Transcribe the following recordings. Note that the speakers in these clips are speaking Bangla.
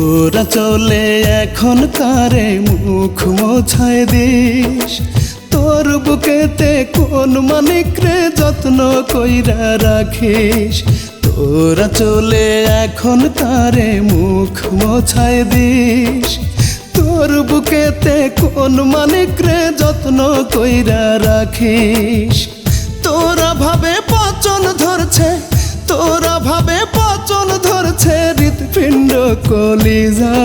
তোরা চলে এখন কারে মুখ মোছায় দিস। তোর বুকেতে কোন মানিক রে যত্ন কইরা রাখিস। তোরা চলে এখন কারে মুখ মোছায় দিস। তোর বুকেতে কোন মানিক রে যত্ন কইরা রাখিস। তোরা ভাবে পচন ধরছে, তোরা ভাবে পচন ধরছে হৃৎপিণ্ড কলিজা।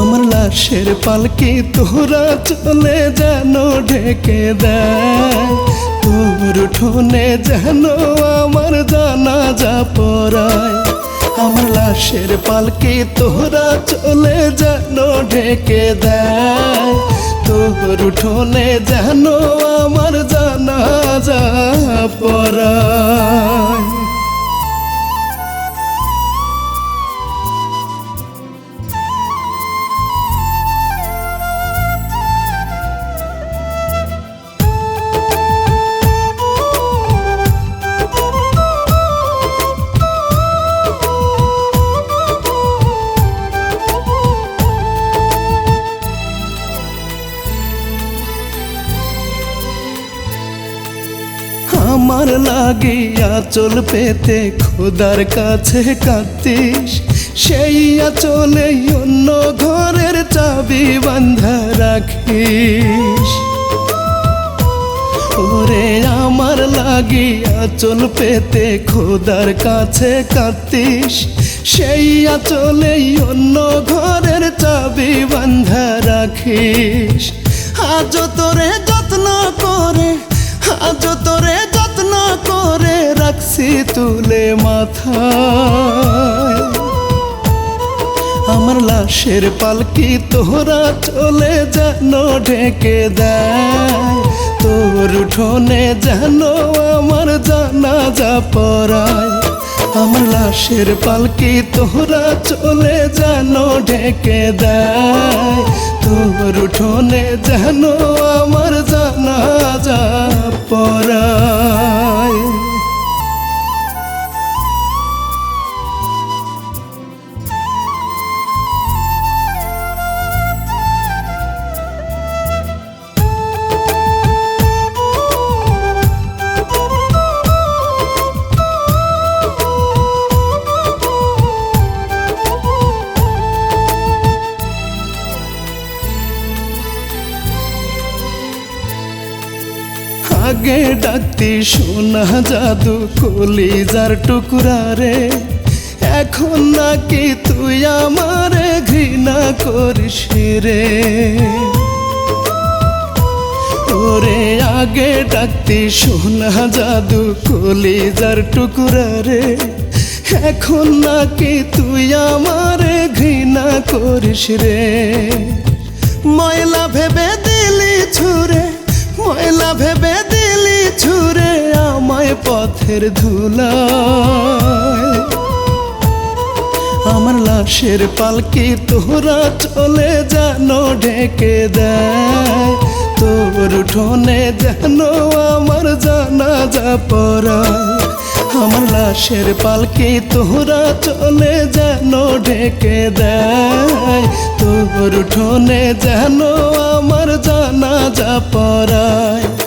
আমার লাশের পালকি তোরা চলে যেন ঢেকে দেয়। তোর ঠোনে যেন আমার জানা যা পড়ায়। আমার লাশের পালকি তোরা চলে যেন ঢেকে দেয়। তোর উঠোনে যেন আমার জানা যা পড়ায়। লাগিয়া চল পেতে খোদার কাছে কাঁদিস সেই আচলে অন্য ঘরের চাবি বান্ধা রাখিস। ওরে আমার লাগিয়া চল পেতে খোদার কাছে কাঁদিস সেই আচলে অন্য ঘরের চাবি বান্ধা রাখিস। আজ রাখছি তুলে মাথা আমার লাশের পালকি তোরা চলে যেন ঢেকে দেয়। তোর উঠোনে যেন আমার জানা যা পড়ায়। আমার লাশের পালকি তোরা চলে যেন ঢেকে দেয়। তোর উঠোনে যেন আমার জানা যা আগে ডাকতি সোনা জাদু কলিজার টুকরা রে। এখন নাকি তুই আমারে ঘৃণা করিস রে। ওরে আগে ডাকতি সোনা জাদু কলিজার টুকরা রে। এখন নাকি তুই আমারে ঘৃণা করিস রে। ময়লা ভেবে দিলি ছুরে ময়লা ভেবে পথের ধুলা আমার লাশের পালকি তোরা চলে যেন ঢেকে দেয়। তোর উঠোনে যেন আমার জানা যা পড়ায়। আমার লাশের পালকি তোরা চলে যেন ঢেকে দেয়। তোর উঠোনে যেন আমার জানা যা পড়ায়।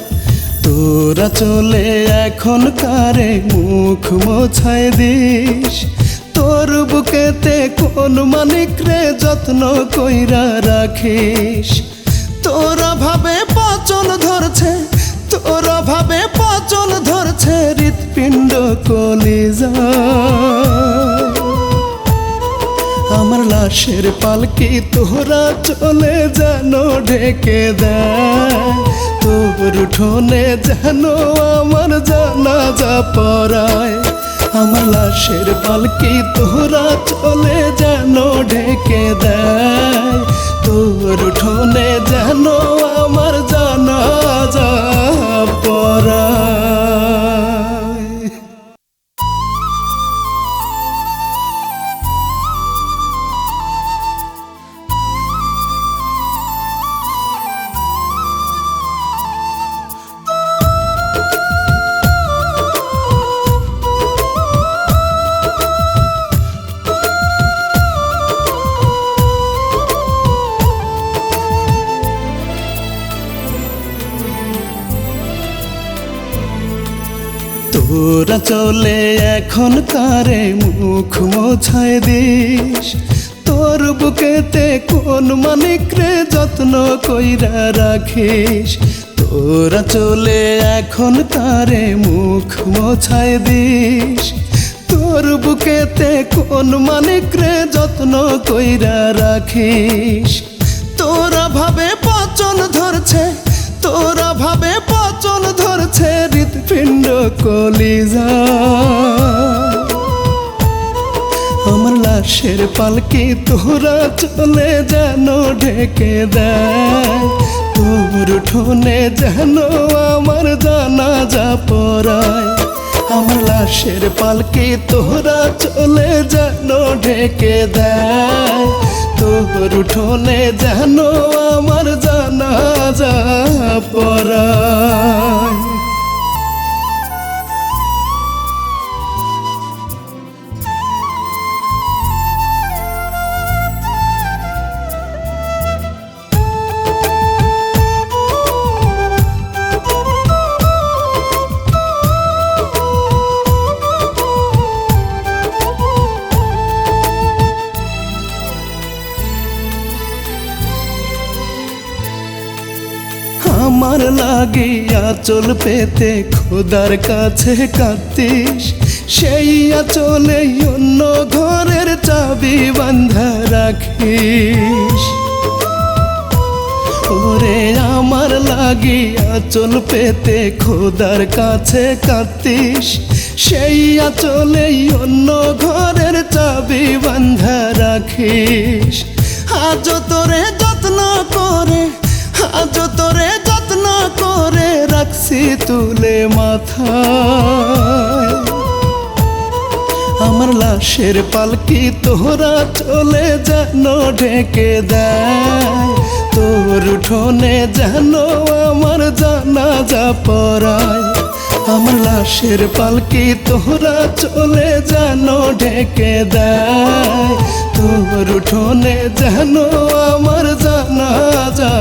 তোরা চলে এখন কারে মুখ মোছায় দিস? তোর বুকেতে কোন মানিক রে যত্ন কইরা রাখিস? তোরা ভাবে পচন ধরছে, তোরা ভাবে পচন ধরছে হৃৎপিণ্ড কলিজা। আমার লাশের পালকি তোরা চলে যেন ঢেকে দেয়। তোর উঠোনে যেন আমার জানা যা পড়ায়। আমার লাশের পালকি তোরা চলে যেন ঢেকে দেয়। তোর উঠোনে যেন আমার জানা যা তোরা চলে এখন তারে মুখ মোছায় দিস। তোর বুকেতে কোন মানিক রে যত্ন কইরা রাখিস। তোরা চলে এখন তারে মুখ মোছায় দিস। তোর বুকেতে কোন মানিক রে যত্ন কইরা রাখিস। তোরা ভাবে পচন ধরছে, তোরা ভাবে পচন ধরছে হৃৎপিণ্ড কলিজা। আমার লাশের পালকি তোরা চলে যেন ঢেকে দেয়। তোর ঠোনে যেন আমার জানা যা পড়ায়। আমার লাশের পালকি তোরা চলে যেন ঢেকে দেয়। তোর উঠোনে যেন আমার জানা যা পড়ায়। লাগিয়া চল পেতে খোদার কাছে কাঁদিস সেই আচলে অন্য ঘরের চাবি বান্ধা রাখিস। ওরে আমার লাগিয়া চল পেতে খোদার কাছে কাঁদিস সেই আচলে অন্য ঘরের চাবি বান্ধা রাখিস। মাথায় আমার লাশের পালকি তোরা চলে যেন ঢেকে দেয়। তোর উঠোনে যেন আমার জানা যা পড়ায়। আমার লাশের পালকি তোরা চলে যেন ঢেকে দেয়। তোর উঠোনে যেন আমার জানা যা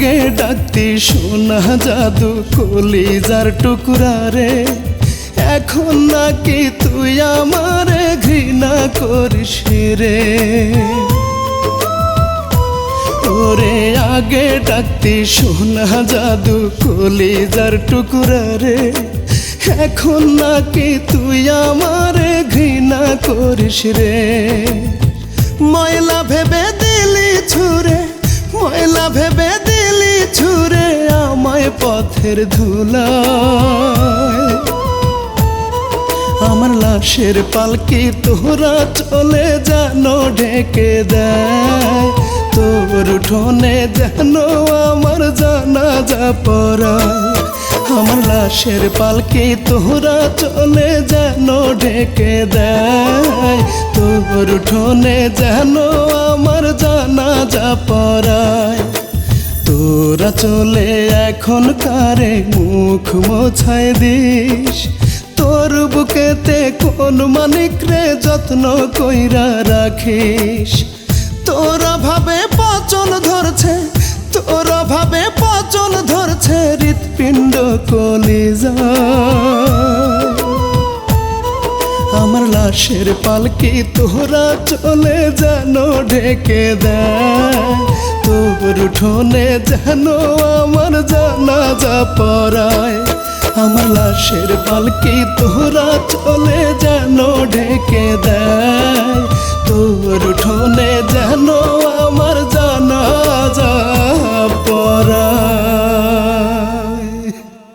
আগে ডাকতি সোনা জাদু কলিজার টুকরা রে। এখন নাকি তুই আমারে ঘৃণা করিস রে। ওরে আগে ডাকতি সোনা জাদু কলিজার টুকরা রে। এখন নাকি তুই আমারে ঘৃণা করিস রে। ময়লা ভেবে দিলি ছুরে ময়লা ভেবে ছুরে আমায় পথের ধুলা আমার লাশের পালকি তোরা চলে যেন ঢেকে দেয়। তোর উঠোনে যেন আমার জানা যা পড়ায়। আমার লাশের পালকি তোরা চলে যেন ঢেকে দেয়। তোর উঠোনে যেন আমার জানা যা পড়ায়। তোরা চলে এখন কারে মুখ মোছায় দিস? তোর বুকেতে কোন মানিক রে যত্ন কইরা রাখিস? তোরা ভাবে পচন ধরছে, তোরা ভাবে পচন ধরছে হৃৎপিণ্ড কলিজা। আমার লাশের পালকি তোরা চলে যেন ঢেকে দেয়। তোর উঠোনে যেন আমার জানাজা পরায় আমার লাশের পালকি তোরা চলে যেন ঢেকে দেয়। তোর উঠোনে যেন আমার জানাজা পরায়